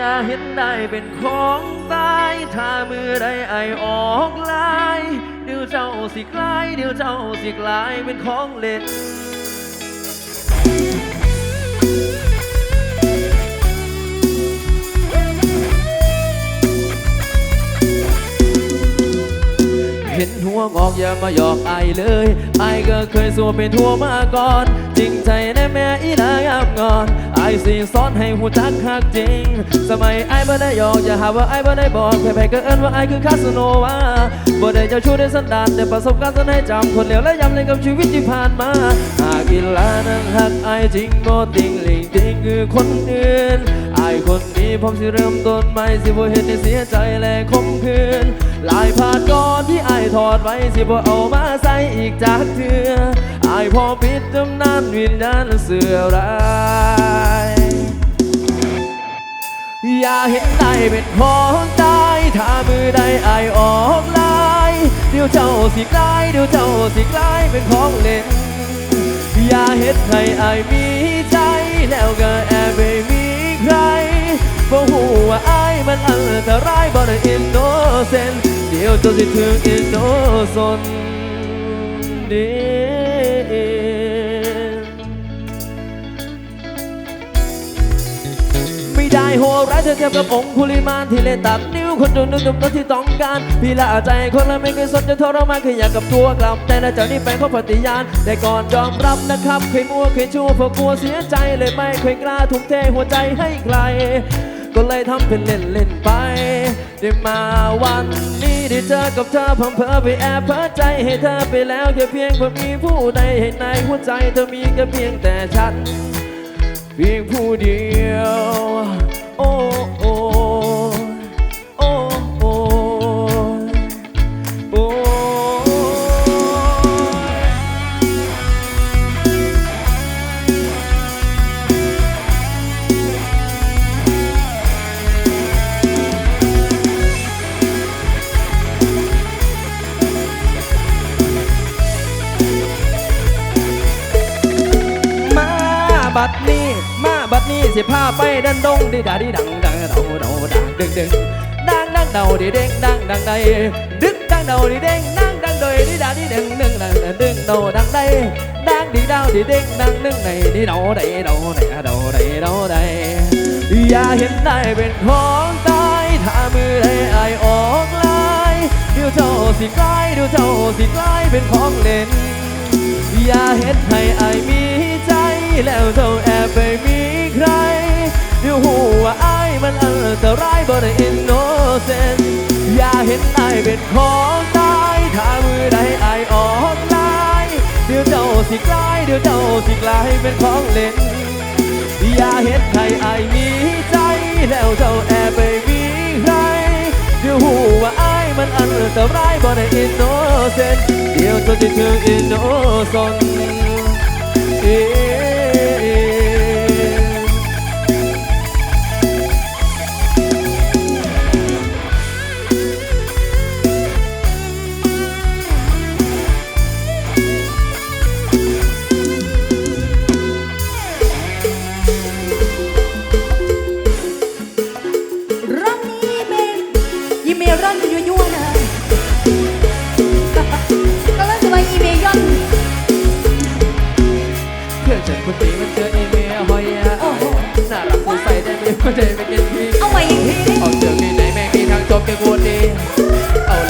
ย่าเห็นได้เป็นของตายถ้ามือใดไอออกลาย เดี๋ยวเจ้าสิกลาย เดี๋ยวเจ้าสิกลายเป็นของเล่น เห็นหัวงอกอย่ามาหยอกไอเลยไอก็เคยสัวเป็นทัวมาก่อน จริงใจแน่แม่อีลางามงอนไอสิสอนให้หูจักหักจริง สมัยไอบ่ได้หยอกอย่าหาว่าไอบ่ได้บอกใครๆก็เอิ้นว่าไอคือคาสโนวาบ่ได้เจ้าชู้ได้สันดานแต่ประสบการณ์สอนให้จำคนเลวและย้ำในกับชีวิตที่ผ่านมาหากอีลานั้นหักไอจริงบ่ติงหลิงติงคือคนอื่น อายคนนี้ผมสิเริ่มต้นใหม่สิบ่เห็นให้เสียใจและคมคืนลายผ่านก่อนที่ไอายถอดไว้สิบ่เอามาใส่อีกจากเถื่อไอายพอปิดตำนานวิญญาณเสื่อร้ายอย่าเห็นได้เป็นของตายถ้ามือใดไอายออกลายเดี๋ยวเจ้าสิกลายเดี๋ยวเจ้าสิกลายเป็นของเล่นอย่าเห็นให้อายมีใจแล้วก็แอบไม่มีใคร บ่หูว่าอายมันอันตรายบ่ได้อินโนเซนเดี๋ยวจะสิถึงอินโนซนเด้ไม่ได้โหร้ายเธอเทียบกับองคุลิมานที่เล่นตัดนิ้วคนดูนึกถึงตัวที่ต้องการพี่ละใจคนละไม่เคยสนจะทรมานเคยอยากกับตัวกลับ แต่ละเจ้านี่เป็นข้อปฏิญาณแต่ก่อนยอมรับนะครับเคยมั่วเคยชั่วเพราะกลัวเสียใจเลยไม่เคยกล้าทุ่มเทหัวใจให้ใคร ก็เลยทำเป็นเล่นเล่นไป ได้มาวันนี้ได้เจอกับเธอผมเพอไปแอบเพ้อใจให้เธอไปแล้วแค่เพียงเพื่อมีผู้ใดให้ในหัวใจเธอมีแค่เพียงแต่ฉัน เพียงผู้เดียว โอ้ สิพาไปดันดงดิดาดิดังดังเดาเดาดังดึงดึงดังดังเดาดิเด้งดังดังใดดึกดังเดาดิเด้งดังดังโดยดิดาดิดึงดึงดังดึงเดาดังใดดังดิดาวดิเด้งดังดึงในดิเดาใดเดาใดเดาใดเดาใดอย่าเห็นได้เป็นของตายถ้ามือใดไอายออกลายเดี๋ยวเจ้าสิกลายเดี๋ยวเจ้าสิกลายเป็นของเล่นอย่าเห็นให้อายมีใจแล้วเจ้าแอบไปมี รเดี๋ยวหูว่าอายมันอันตรายบ่ได้อินโนเซนอย่าเห็นไอายเป็นของตายถ้ามือใดไอายออกลายเดี๋ยวเจ้าสิกลายเดี๋ยวเจ้าสิกลายเป็นของเล่นอย่าเห็นใครอายมีใจแล้วเจ้าแอบไปมีใครเดี๋ยวหูว่าอายมันอันตรายบ่ได้อินโนเซนเดี๋ยวเธอจะถึงอินโนซนเอ๊ เอา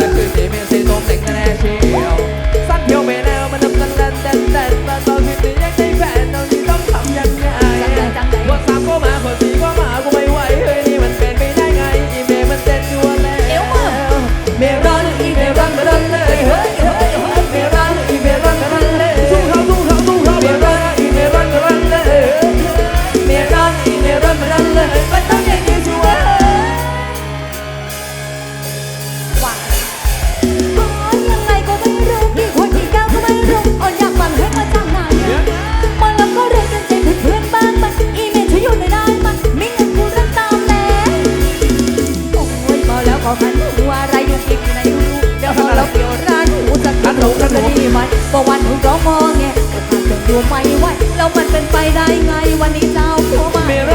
ตัวไม่ไหวแล้วมันเป็นไปได้ไงวันนี้เจ้าผัวมา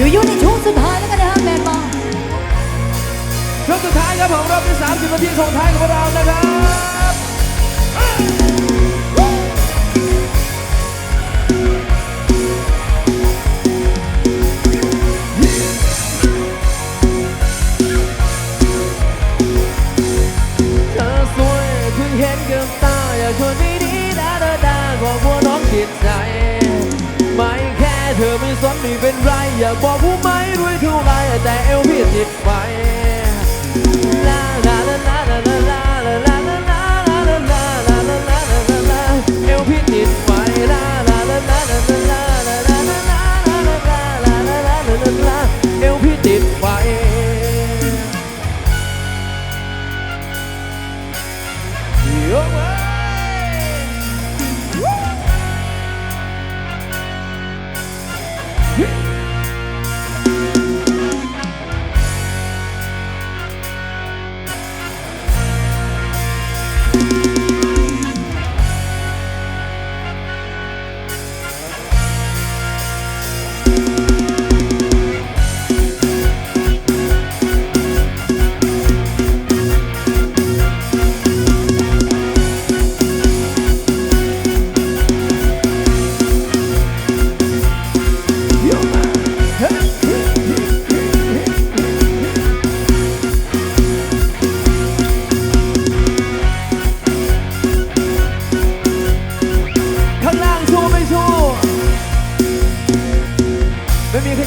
อยู่อยู่ในช่วงสุดท้ายแล้วกันนะแม่บอกช่วงสุดท้ายครับผมรอบที่ 30นาทีส่งท้ายกับเรานะครับเธอสวยเพิ่งเห็นกับตาอยากชวนดีดีดาดาดาของพวกน้องจิตใจ เธอไม่สนไม่เป็นไร อยากบอกผู้ไม่รวยเท่าไรแต่เอวพี่ติดไฟ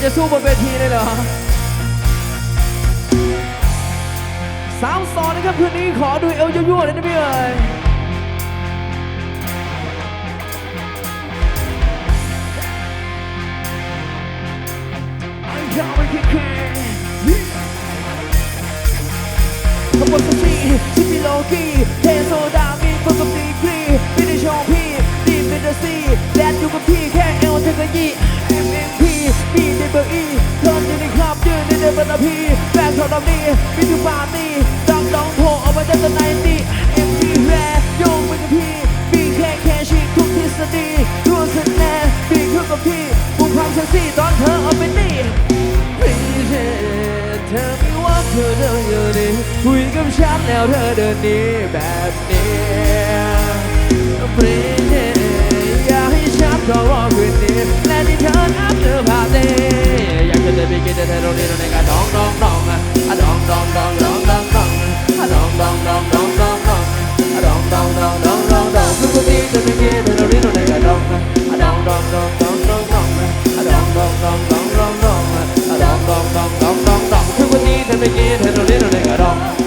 จะสู้บนเวทีเลยเหรอสามสอนนะครับคืนนี้ขอดูเอวยั่วๆเลยนะพี่เอ๋ยไอ้ข้าวไม่คิดแค่ขบวนสตรีซิติโลกี แฟนชอบแบบนี้มีทุกปาร์ตี้ดังดองโผล่ออกมาจากตะไนตี้ MT แรโยงไปกับพี่บีแค่แค่ชีทุกทฤษฎีรู้สึกแน่บีขึ้นกับพี่บุกความเซ็กซี่ตอนเธอเอาไปตีพี่เธอเธอไม่ว่าเธอเดินอยู่นี่คุยกับฉันแล้วเธอเดินนี้แบบนี้พี่เธออยากให้ฉันรอรอคืนนี้และที่เธอนับเธอพาเต้อยากจะเดินไปกินแต่เธอตรงนี้ตรงนี้ก็ดองดองดองอะ ดองดองดองดองดองดองดองดองดองดองดองดองดองดองดองดองดองดองคือคนที่จะไม่กินเธอตรงนี้ตรงนี้ก็ดองดองดองดองดองดองดองดองดองดองดองดองดองดองดองดองดองดองดองคือวันนี้เธอไม่กินเธอโดนเล่นโดนเนกดอง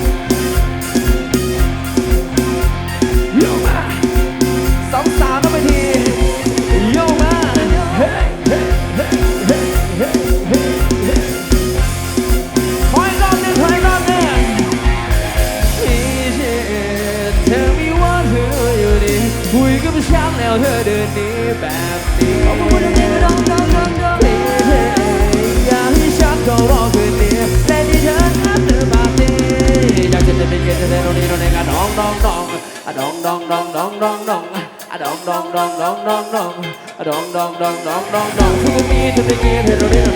ดองดองดองดองดองอะดองดองดองดองดองดองทุกทีทุกทีเธอตรงนี้เรงนี้ก็ดองอะด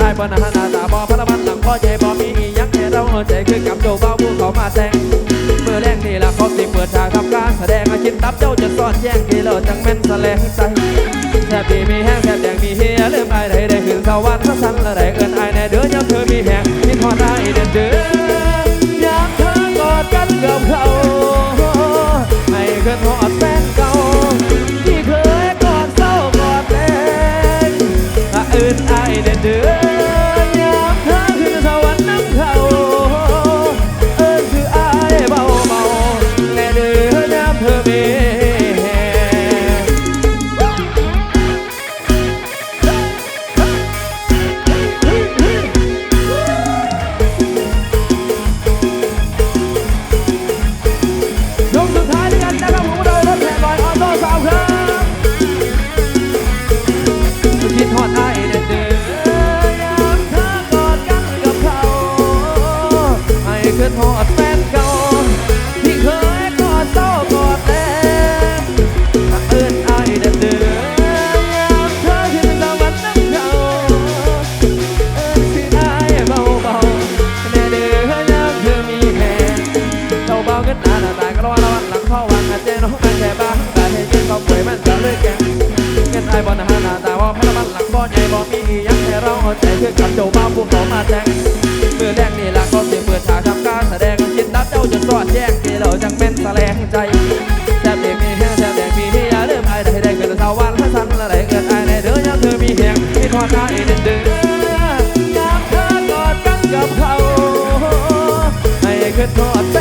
เงินอายปนาหน้าตาบอพระมันหลังพ่อใจบอมีอียังให้เราเอาใจคือกับโจเบาผู้เขามาแต่งเมื่อแรงนี่ละเขาสิเปิดฉากทำการแสดงอาคิดตับเจ้าจะซ่อนแย่งกี่เราจังแม่นแสลงใจแทบดีมีแห้งแทบแดงมีเฮียลืมอายได้ได้ขึ้นสวรรค์พระสันละได้เอินอายแน่เด้อยามเธอมีแหงมีทอดได้เด่นเด้อยามเธอกอดกันกับเขา บอลหน้าหน้าตาว่าพระบันหลังบอลใหญ่บอลมียังให้เราเอาใจคือกับเจ้าบ้าพวกเขามาแทงมือแดงนี่ละก็เสียเปิดฉากทำการแสดงคิดนับเจ้าจนสอดแจ้งที่เราจังเป็นแสลงใจแทบเด็กมีแห้งแทบแดงมีเฮียเริ่มไอ้ได้ได้เกิดสาววันพระสันละไหลเกิดไอ้ในเด้อยังเธอมีแหงมีทอดไอ้เด่นด้อยามเธอกอดกันกับเขาให้ขึ้นทอด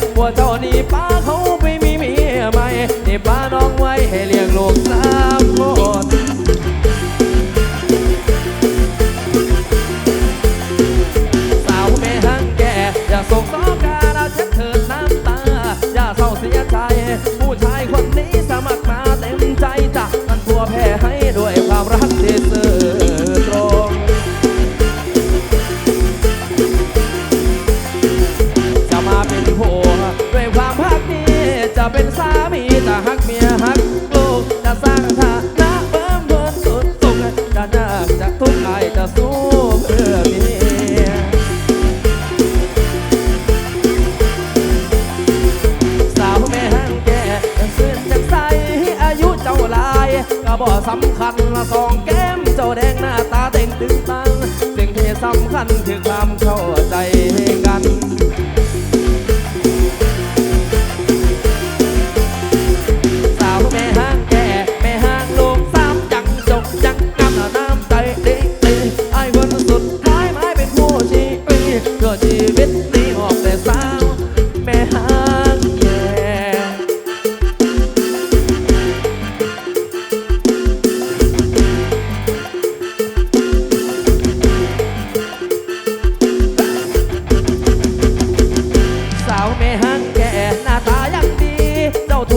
ลายพวกเจ้านี่ป้าเขาไปมีเมียใหม่นี่ป้าน้องไว้ให้เลี้ยงลูกสา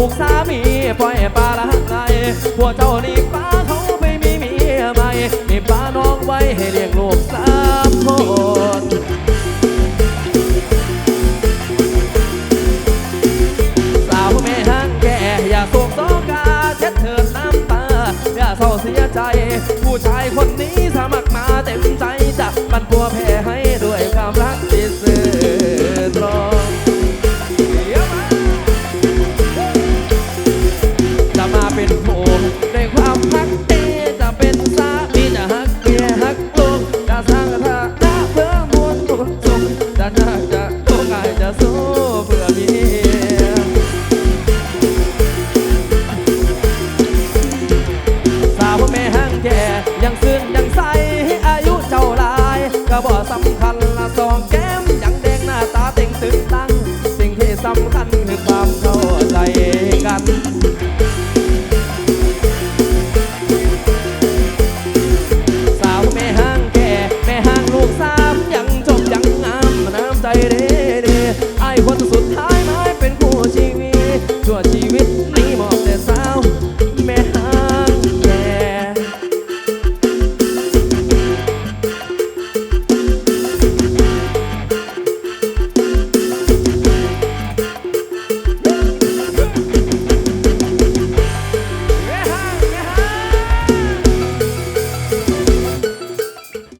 กสามีปล่อยปลาละไงพวกเจ้านี่ป้าเขาไปมีเมียใหม่นี่ป้าน้องไว้ให้เลี้ยงลูกสามคนสาวเมหังแก่อย่าโศกโศกาเช็ดเถิดน้ำตา อย่าเศร้าเสียใจ ผู้ชายคนนี้สมัครมาเต็มใจจะมันพัวแพ้ให้ด้วยความรัก ในความพักเต